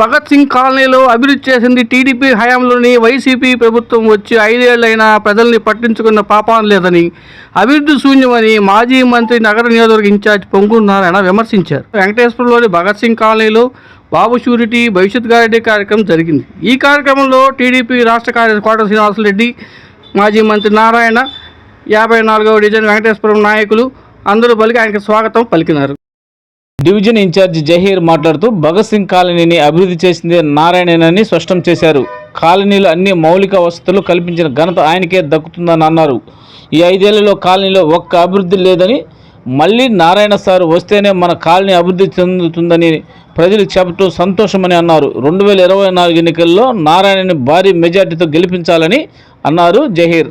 భగత్ సింగ్ కాలనీలో అభివృద్ధి చేసింది టీడీపీ హయాంలోని వైసీపీ ప్రభుత్వం వచ్చి ఐదేళ్ళైనా ప్రజల్ని పట్టించుకున్న పాపం లేదని అభివృద్ధి శూన్యమని మాజీ మంత్రి నగర నియోజకవర్గ ఇన్ఛార్జ్ పొంగు నారాయణ విమర్శించారు. వెంకటేశ్వరంలోని భగత్ సింగ్ కాలనీలో బాబు షూరిటీ భవిష్యత్ గ్యారెంటీ కార్యక్రమం జరిగింది. ఈ కార్యక్రమంలో టీడీపీ రాష్ట్ర కార్యదర్శి కోట శ్రీనివాసరెడ్డి మాజీ మంత్రి నారాయణ యాభై నాలుగవ డివిజన్ వెంకటేశ్వరం నాయకులు అందరూ పలికి ఆయనకు స్వాగతం పలికినారు. డివిజన్ ఇన్ఛార్జి జహీర్ మాట్లాడుతూ భగత్ సింగ్ కాలనీని అభివృద్ధి చేసింది నారాయణేనని స్పష్టం చేశారు. కాలనీలో అన్ని మౌలిక వసతులు కల్పించిన ఘనత ఆయనకే దక్కుతుందని అన్నారు. ఈ ఐదేళ్ళలో కాలనీలో ఒక్క అభివృద్ధి లేదని మళ్ళీ నారాయణ సార్ వస్తేనే మన కాలనీ అభివృద్ధి చెందుతుందని ప్రజలు చెప్పటం సంతోషమని అన్నారు. రెండు వేల ఇరవై నాలుగు ఎన్నికల్లో నారాయణని భారీ మెజార్టీతో గెలిపించాలని అన్నారు జహీర్.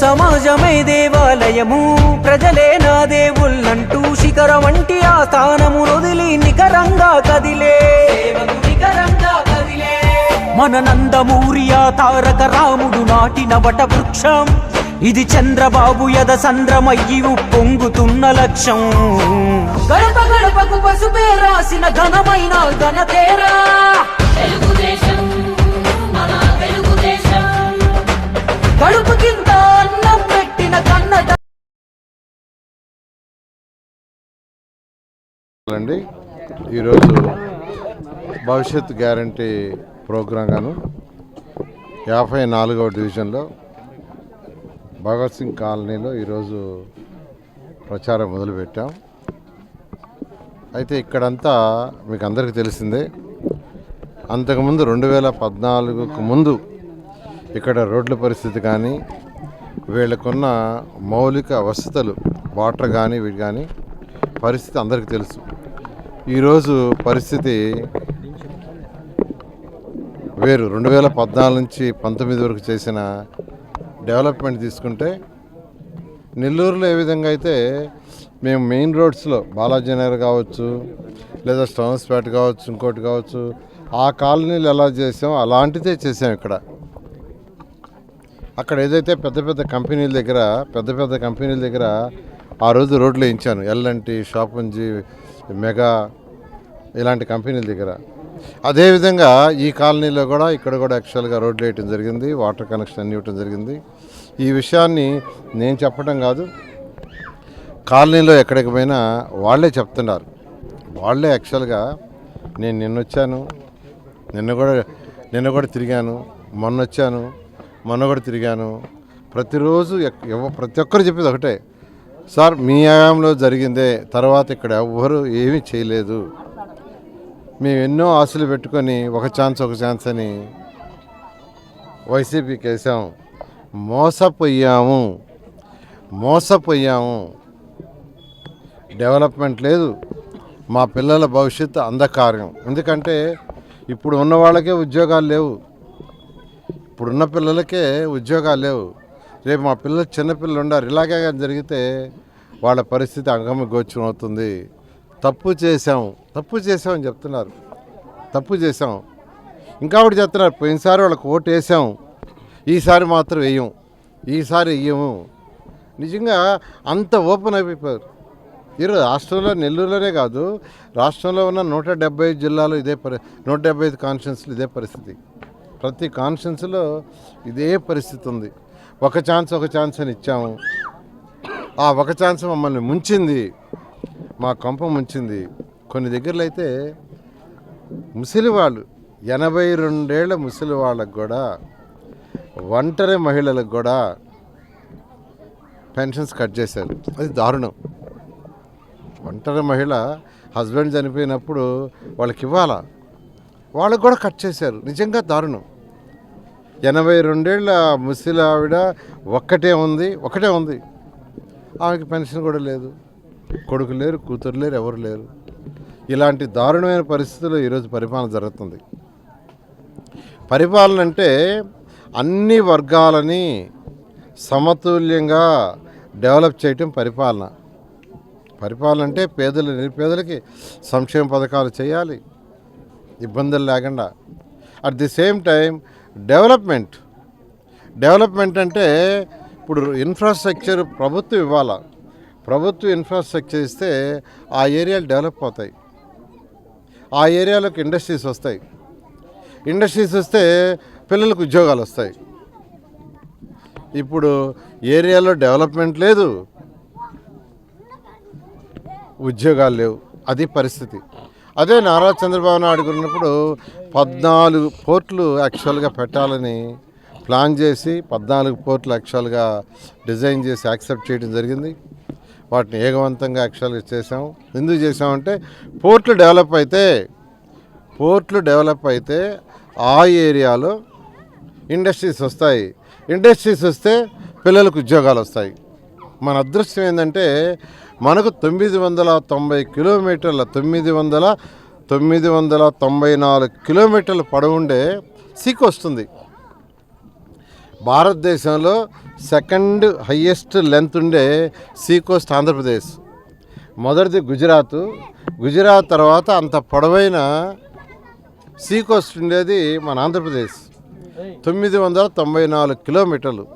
సమాజమే దేవాలయము. ప్రజలే నా దేవుళ్ళంటూ శిఖరం వంటి ఆ స్థానము వదిలి నికరంగా కదిలే. మన నందమూరి ఆ తారక రాముడు నాటిన వట వృక్షం ఇది చంద్రబాబు యద సంద్రమయ్యి పొంగుతున్న లక్ష్యం. గడప గడపకు పసుపే రాసిన ఘనమైన ఘనతేరా. కడుపు కింద అండి ఈరోజు భవిష్యత్ గ్యారంటీ ప్రోగ్రాం గాను యాభై నాలుగవ డివిజన్లో భగత్ సింగ్ కాలనీలో ఈరోజు ప్రచారం మొదలుపెట్టాం. అయితే ఇక్కడంతా మీకు అందరికీ తెలిసిందే అంతకుముందు రెండు వేల పద్నాలుగుకు ముందు ఇక్కడ రోడ్ల పరిస్థితి కానీ వీళ్ళకున్న మౌలిక వసతులు వాటర్ కానీ వీటి కానీ పరిస్థితి అందరికీ తెలుసు. ఈరోజు పరిస్థితి వేరు. రెండు వేల పద్నాలుగు నుంచి పంతొమ్మిది వరకు చేసిన డెవలప్మెంట్ తీసుకుంటే నెల్లూరులో ఏ విధంగా అయితే మేము మెయిన్ రోడ్స్లో బాలాజీ నగర్ కావచ్చు లేదా స్టోన్స్పేట కావచ్చు ఇంకోటి కావచ్చు ఆ కాలనీలు ఎలా చేసామో అలాంటిదే చేసాం ఇక్కడ. అక్కడ ఏదైతే పెద్ద పెద్ద కంపెనీల దగ్గర పెద్ద పెద్ద కంపెనీల దగ్గర ఆ రోజు రోడ్లు వేయించాను ఎల్ఎన్టి షాపుంజి మెగా ఇలాంటి కంపెనీల దగ్గర. అదేవిధంగా ఈ కాలనీలో కూడా ఇక్కడ కూడా యాక్చువల్గా రోడ్లు వేయటం జరిగింది వాటర్ కనెక్షన్ అన్ని ఇవ్వటం జరిగింది. ఈ విషయాన్ని నేను చెప్పడం కాదు కాలనీలో ఎక్కడికి పోయినా వాళ్ళే చెప్తున్నారు. వాళ్ళే యాక్చువల్గా నేను నిన్న వచ్చాను నిన్న కూడా నిన్న కూడా తిరిగాను మొన్న వచ్చాను మొన్న కూడా తిరిగాను. ప్రతిరోజు ఎక్- ప్రతి ఒక్కరు చెప్పేది ఒకటే సార్ మీ హయాంలో జరిగిందే తర్వాత ఇక్కడ ఎవ్వరు ఏమీ చేయలేదు. మేము ఎన్నో ఆశలు పెట్టుకొని ఒక ఛాన్స్ ఒక ఛాన్స్ అని వైసీపీకి వేసాం మోసపోయాము. మోసపోయాము. డెవలప్మెంట్ లేదు. మా పిల్లల భవిష్యత్తు అంధకార్యం. ఎందుకంటే ఇప్పుడు ఉన్న వాళ్ళకే ఉద్యోగాలు లేవు. ఇప్పుడున్న పిల్లలకే ఉద్యోగాలు లేవు. రేపు మా పిల్లలు చిన్నపిల్లలు ఉండారు ఇలాగే జరిగితే వాళ్ళ పరిస్థితి అంగమ గోచరం అవుతుంది. తప్పు చేసాం తప్పు చేసామని చెప్తున్నారు. తప్పు చేసాం ఇంకా ఒకటి చెప్తున్నారు. పోయినసారి వాళ్ళకి ఓటు వేసాం. ఈసారి మాత్రం వేయం. ఈసారి వేయము. నిజంగా అంత ఓపెన్ అయిపోయారు. ఈరోజు రాష్ట్రంలో నెల్లూరులోనే కాదు రాష్ట్రంలో ఉన్న నూట డెబ్బై ఐదు జిల్లాలో ఇదే పరి నూట డెబ్బై ఐదు కాన్స్టిట్యున్సీలు ఇదే పరిస్థితి. ప్రతి కాన్స్టిట్యున్సీలో ఇదే పరిస్థితి ఉంది. ఒక ఛాన్స్ ఒక ఛాన్స్ అని ఇచ్చాము. ఆ ఒక ఛాన్స్ మమ్మల్ని ముంచింది. మా కొంప ముంచింది. కొన్ని దగ్గరలో అయితే ముసలి వాళ్ళు ఎనభై రెండేళ్ళ ముసలి వాళ్ళకు కూడా ఒంటరి మహిళలకు కూడా పెన్షన్స్ కట్ చేశారు. అది దారుణం. ఒంటరి మహిళ హస్బెండ్ చనిపోయినప్పుడు వాళ్ళకి ఇవ్వాలా? వాళ్ళకు కూడా కట్ చేశారు. నిజంగా దారుణం. ఎనభై రెండేళ్ళ ముసలి ఆవిడ ఒక్కటే ఉంది ఒకటే ఉంది. ఆమెకి పెన్షన్ కూడా లేదు. కొడుకు లేరు కూతురు లేరు ఎవరు లేరు. ఇలాంటి దారుణమైన పరిస్థితుల్లో ఈరోజు పరిపాలన జరుగుతుంది. పరిపాలన అంటే అన్ని వర్గాలని సమతుల్యంగా డెవలప్ చేయటం పరిపాలన. పరిపాలన అంటే పేదలు నిరుపేదలకి సంక్షేమ పథకాలు చేయాలి. ఇబ్బందులు లేకుండా. At the same time development. Development అంటే ఇప్పుడు ఇన్ఫ్రాస్ట్రక్చర్ ప్రభుత్వం ఇవ్వాల? ప్రభుత్వ ఇన్ఫ్రాస్ట్రక్చర్ ఇస్తే ఆ ఏరియాలు డెవలప్ అవుతాయి. ఆ ఏరియాలోకి ఇండస్ట్రీస్ వస్తాయి. ఇండస్ట్రీస్ వస్తే పిల్లలకు ఉద్యోగాలు వస్తాయి. ఇప్పుడు ఏరియాలో డెవలప్మెంట్ లేదు. ఉద్యోగాలు లేవు. అది పరిస్థితి. అదే నారా చంద్రబాబు నాయుడు గారు ఉన్నప్పుడు పద్నాలుగు పోర్ట్లు యాక్చువల్గా పెట్టాలని ప్లాన్ చేసి పద్నాలుగు పోర్ట్లు యాక్చువల్గా డిజైన్ చేసి యాక్సెప్ట్ చేయడం జరిగింది. వాటిని ఏగవంతంగా యాక్చువల్గా చేసాము ఎందుకు చేసామంటే పోర్ట్లు డెవలప్ అయితే పోర్ట్లు డెవలప్ అయితే ఆ ఏరియాలో ఇండస్ట్రీస్ వస్తాయి. ఇండస్ట్రీస్ వస్తే పిల్లలకు ఉద్యోగాలు వస్తాయి. మన అదృష్టం ఏంటంటే మనకు తొమ్మిది వందల తొంభై కిలోమీటర్ల తొమ్మిది వందల తొమ్మిది వందల తొంభై నాలుగు కిలోమీటర్ల పొడవుండే సీక్ వస్తుంది. భారతదేశంలో సెకండ్ హయ్యెస్ట్ లెంత్ ఉండే సీకోస్ట్ ఆంధ్రప్రదేశ్. మొదటిది గుజరాత్. గుజరాత్ తర్వాత అంత పొడవైన సీ కోస్ట్ ఉండేది మన ఆంధ్రప్రదేశ్. తొమ్మిది వందల తొంభై నాలుగు కిలోమీటర్లు.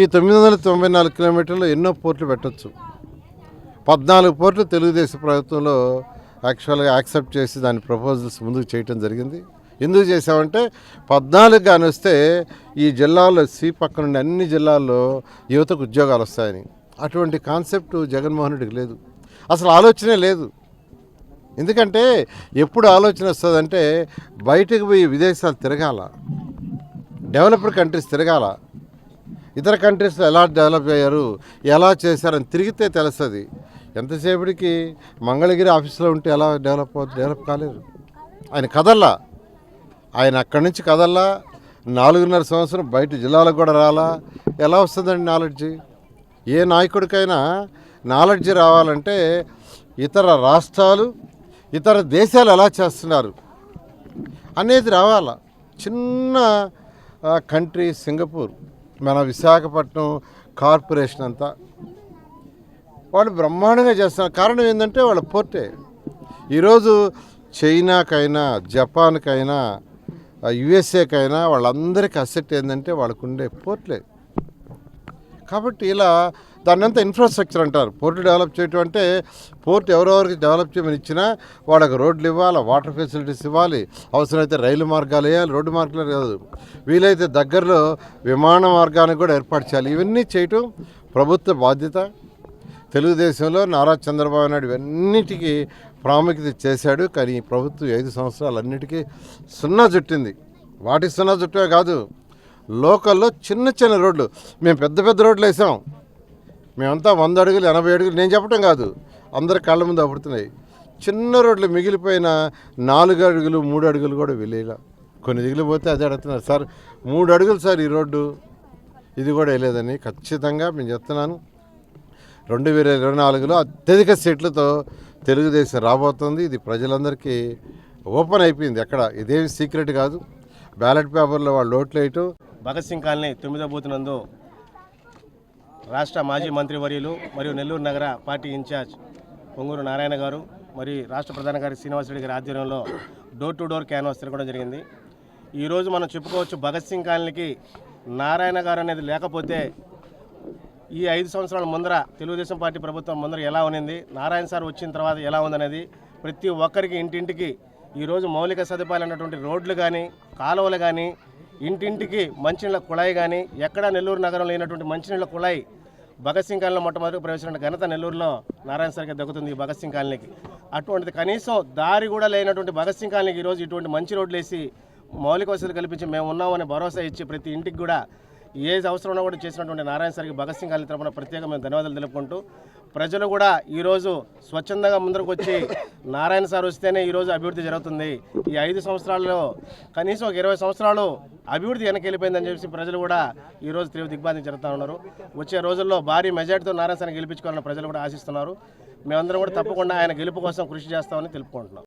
ఈ తొమ్మిది వందల తొంభై నాలుగు కిలోమీటర్లు ఎన్నో పోర్ట్లు పెట్టచ్చు. పద్నాలుగు పోర్ట్లు తెలుగుదేశం ప్రభుత్వంలో యాక్చువల్గా యాక్సెప్ట్ చేసి దాని ప్రపోజల్స్ ముందుకు చేయటం జరిగింది. ఎందుకు చేసామంటే పద్నాలుగు కానీ వస్తే ఈ జిల్లాలో సి పక్కన అన్ని జిల్లాల్లో యువతకు ఉద్యోగాలు వస్తాయని. అటువంటి కాన్సెప్ట్ జగన్మోహన్ రెడ్డికి లేదు. అసలు ఆలోచనే లేదు. ఎందుకంటే ఎప్పుడు ఆలోచన వస్తుందంటే బయటకు పోయి విదేశాలు తిరగాల. డెవలప్డ్ కంట్రీస్ తిరగాల. ఇతర కంట్రీస్లో ఎలా డెవలప్ అయ్యారు ఎలా చేశారని తిరిగితే తెలుస్తుంది. ఎంతసేపటికి మంగళగిరి ఆఫీస్లో ఉంటే ఎలా డెవలప్ డెవలప్ కాలేదు. ఆయన కదల్లా. ఆయన అక్కడి నుంచి కదల్లా. నాలుగున్నర సంవత్సరం బయట జిల్లాలకు కూడా రాలా. ఎలా వస్తుందండి నాలెడ్జి? ఏ నాయకుడికైనా నాలెడ్జి రావాలంటే ఇతర రాష్ట్రాలు ఇతర దేశాలు ఎలా చేస్తున్నారు అనేది రావాల. చిన్న కంట్రీ సింగపూర్. మన విశాఖపట్నం కార్పొరేషన్ అంతా వాళ్ళు బ్రహ్మాండంగా చేస్తున్నారు. కారణం ఏంటంటే వాళ్ళ పోర్టే. ఈరోజు చైనాకైనా జపాన్కైనా యుఎస్ఏకైనా వాళ్ళందరికీ అసెట్ ఏంటంటే వాళ్ళకుండే పోర్ట్లే. కాబట్టి ఇలా దాన్ని అంతా ఇన్ఫ్రాస్ట్రక్చర్ అంటారు. పోర్టు డెవలప్ చేయటం అంటే పోర్ట్ ఎవరెవరికి డెవలప్ చేయమని ఇచ్చినా వాళ్ళకి రోడ్లు ఇవ్వాలి వాటర్ ఫెసిలిటీస్ ఇవ్వాలి అవసరమైతే రైలు మార్గాలు వేయాలి రోడ్డు మార్గాలు కాదు. వీలైతే దగ్గరలో విమాన మార్గానికి కూడా ఏర్పాటు చేయాలి. ఇవన్నీ చేయటం ప్రభుత్వ బాధ్యత. తెలుగుదేశంలో నారా చంద్రబాబు నాయుడు ఇవన్నిటికీ ప్రాముఖ్యత చేశాడు. కానీ ప్రభుత్వం ఐదు సంవత్సరాలు అన్నిటికీ సున్నా చుట్టింది వాటి సున్నా చుట్టమే కాదు. లోకల్లో చిన్న చిన్న రోడ్లు. మేము పెద్ద పెద్ద రోడ్లు వేసాం. మేమంతా వంద అడుగులు ఎనభై అడుగులు నేను చెప్పడం కాదు. అందరు కళ్ళ ముందు అప్పుడుతున్నాయి చిన్న రోడ్లు మిగిలిపోయిన నాలుగు అడుగులు మూడు అడుగులు కూడా వెళ్ళేలా. కొన్ని దిగిలిపోతే అదే అడుగుతున్నారు. సార్ మూడు అడుగులు సార్ ఈ రోడ్డు. ఇది కూడా వేయలేదని ఖచ్చితంగా మేము చెప్తున్నాను. రెండు వేల ఇరవై నాలుగులో అత్యధిక సీట్లతో తెలుగుదేశం రాబోతుంది. ఇది ప్రజలందరికీ ఓపెన్ అయిపోయింది ఎక్కడ. ఇదేమి సీక్రెట్ కాదు. బ్యాలెట్ పేపర్లో వాళ్ళు ఓట్లు వేయటం భగత్ సింగ్ కాలనీ తొమ్మిదో బూత్ నందు రాష్ట్ర మాజీ మంత్రివర్యులు మరియు నెల్లూరు నగర పార్టీ ఇన్ఛార్జ్ పొంగూరు నారాయణ గారు మరియు రాష్ట్ర ప్రధాన గారి శ్రీనివాసరెడ్డి గారి ఆధ్వర్యంలో డోర్ టు డోర్ క్యాన్వాస్ తిరగడం జరిగింది. ఈరోజు మనం చెప్పుకోవచ్చు భగత్ సింగ్ కాలనీకి నారాయణ గారు అనేది లేకపోతే ఈ ఐదు సంవత్సరాల ముందర తెలుగుదేశం పార్టీ ప్రభుత్వం ముందర ఎలా ఉన్నింది నారాయణ సార్ వచ్చిన తర్వాత ఎలా ఉందనేది ప్రతి ఒక్కరికి ఇంటింటికి ఈరోజు మౌలిక సదుపాయాలు అన్నటువంటి రోడ్లు కానీ కాలువలు కానీ ఇంటింటికి మంచినీళ్ళ కుళాయి కానీ ఎక్కడా నెల్లూరు నగరంలో లేనటువంటి మంచినీళ్ళ కుళాయి భగత్ సింగ్ కాలనీ మొట్టమొదటి ప్రవేశించిన ఘనత నెల్లూరులో నారాయణ సార్కి దక్కుతుంది ఈ భగత్ సింగ్ కాలనీకి. అటువంటిది కనీసం దారి కూడా లేనటువంటి భగత్ సింగ్ కాలనీకి ఈరోజు ఇటువంటి మంచి రోడ్లు వేసి మౌలిక వసతులు కల్పించి మేము ఉన్నామని భరోసా ఇచ్చి ప్రతి ఇంటికి కూడా ఏ అవసరం ఉన్నా కూడా చేసినటువంటి నారాయణ సార్కి భగత్ సింగ్ కాలనీ తరపున ప్రత్యేక మేము ధన్యవాదాలు తెలుపుకుంటూ ప్రజలు కూడా ఈరోజు స్వచ్ఛందంగా ముందరకు వచ్చి నారాయణ సార్ వస్తేనే ఈరోజు అభివృద్ధి జరుగుతుంది. ఈ ఐదు సంవత్సరాల్లో కనీసం ఒక ఇరవై సంవత్సరాలు అభివృద్ధి వెనకెళ్ళిపోయిందని చెప్పి ప్రజలు కూడా ఈరోజు తీవ్ర దిగ్బాధి జరుగుతూ ఉన్నారు. వచ్చే రోజుల్లో భారీ మెజార్టీతో నారాయణ సార్ని గెలిపించుకోవాలని ప్రజలు కూడా ఆశిస్తున్నారు. మేమందరం కూడా తప్పకుండా ఆయన గెలుపు కోసం కృషి చేస్తామని తెలుపుకుంటున్నాం.